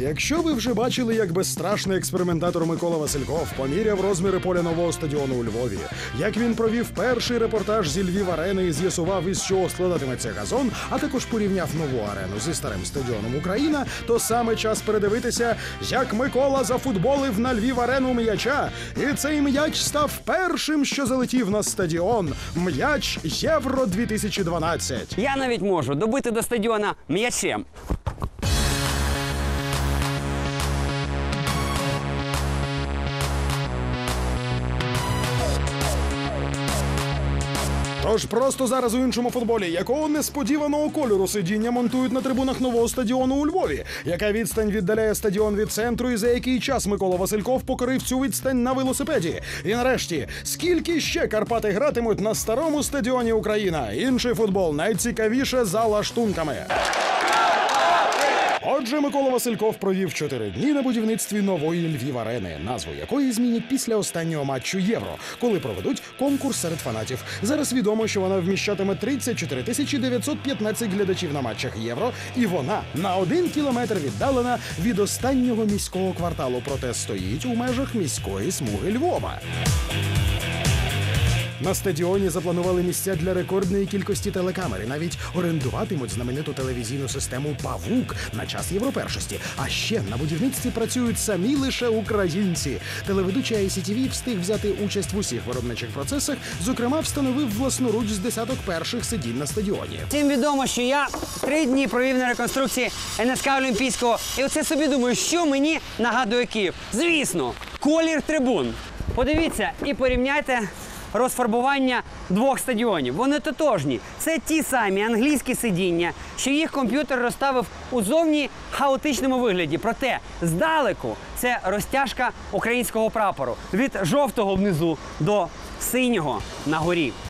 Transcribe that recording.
Якщо ви вже бачили, як безстрашний експериментатор Микола Васильков поміряв розміри поля нового стадіону у Львові, як він провів перший репортаж зі Львів арени і з'ясував, із чого складатиметься газон, а також порівняв нову арену зі старим стадіоном Україна, то саме час передивитися, як Микола зафутболив на Львів арену м'яча. І цей м'яч став першим, що залетів на стадіон. М'яч Євро 2012. Я навіть можу добити до стадіона м'ячем. Тож просто зараз у іншому футболі, якого несподіваного кольору сидіння монтують на трибунах нового стадіону у Львові, яка відстань віддаляє стадіон від центру, і за який час Микола Васильков покорив цю відстань на велосипеді. І нарешті, скільки ще Карпати гратимуть на старому стадіоні Україна? Інший футбол найцікавіше за лаштунками. Отже, Микола Васильков провів чотири дні на будівництві нової Львів арени, назву якої змінять після останнього матчу Євро, коли проведуть конкурс серед фанатів. Зараз відомо, що вона вміщатиме 34 тисячі 915 глядачів на матчах Євро, і вона на один кілометр віддалена від останнього міського кварталу, проте стоїть у межах міської смуги Львова. На стадіоні запланували місця для рекордної кількості телекамер. І навіть орендуватимуть знамениту телевізійну систему Павук на час європершості. А ще на будівництві працюють самі лише українці. Телеведучий ICTV встиг взяти участь в усіх виробничих процесах. Зокрема, встановив власноруч з десяток перших сидінь на стадіоні. Всім відомо, що я три дні провів на реконструкції НСК Олімпійського. І оце собі думаю, що мені нагадує Київ. Звісно, колір трибун. Подивіться і порівняйте розфарбування двох стадіонів. Вони тотожні. Це ті самі англійські сидіння, що їх комп'ютер розставив у зовні хаотичному вигляді. Проте здалеку це розтяжка українського прапору від жовтого внизу до синього на горі.